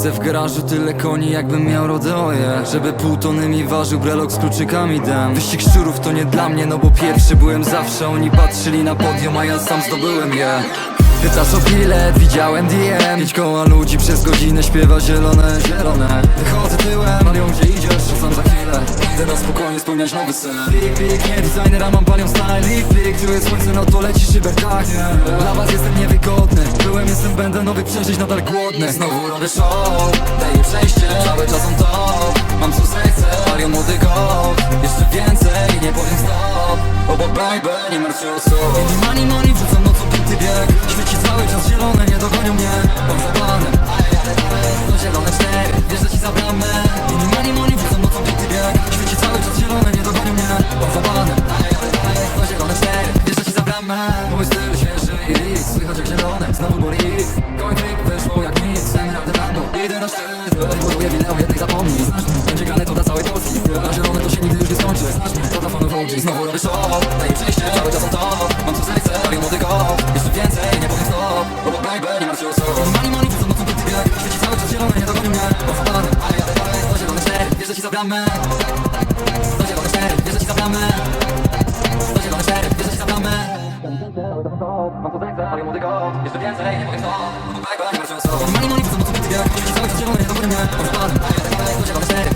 Siedzę w garażu, tyle koni jakbym miał rodeoje Żeby pół tony mi ważył brelok z kluczykami dam Wyścig szczurów to nie dla mnie, no bo pierwszy byłem zawsze. Oni patrzyli na podium, a ja sam zdobyłem je. Pytasz o bilet, widziałem DM Pięć koła ludzi przez godzinę śpiewa zielone, zielone. Wychodzę tyłem, Marią gdzie idziesz, rzucam za chwilę. Idę na spokojnie spełniać nowy sen. Plik, plik, nie designer, a mam panią style. Plik, plik, tu jest słońce, no to leci szybek, tak. Dla was jestem niewygodny przeżyć, nadal głodny. Znowu robię show, daję przejście Cały czas on top, mam co zechcę Palią młody gold, jeszcze więcej Nie powiem stop, obok baby, nie martw się o co Money, money, money, wrzucam nocą pięty bieg. Świeci cały czas zielone, nie dogonią mnie. Mam zapanem, to zielone cztery, wiesz, że ci zabramy. Money, money, money, wrzucam nocą pięty bieg. Świeci cały czas zielone, nie dogonią mnie. Mam zapanem, to zielone cztery, wiesz, że ci zabramy. Mój styl świeży i słychać jak zielone, znowu boli. Koń trik na szczyt, buduję wideo, jednej zapomnij będzie grane to dla całej Polski. Na zielone to się nigdy już nie skończy. To dla fanów Znowu robię show, daję przejście, cały czas on top Mam co zechcę, robię młody go Jeszcze więcej, nie powiem stop Obok baby, nie martw się o co. Money, money, wrzucam nocą pięty bieg Świeci cały czas zielone, nie dogonią mnie. Mam zapadany, ale jadę dalej To zielone cztery, wiesz, że ci zabramy. To zielone cztery, wiesz, że ci zabramy. To zielone cztery, wiesz, że ci zabramy we go It's the dance today, you can stop Bye bye, I'm so sorry 今にも荷物も積み付け引き下げた白のヘッドブルム俺のパールも誰かでもない、こじゃかもしれない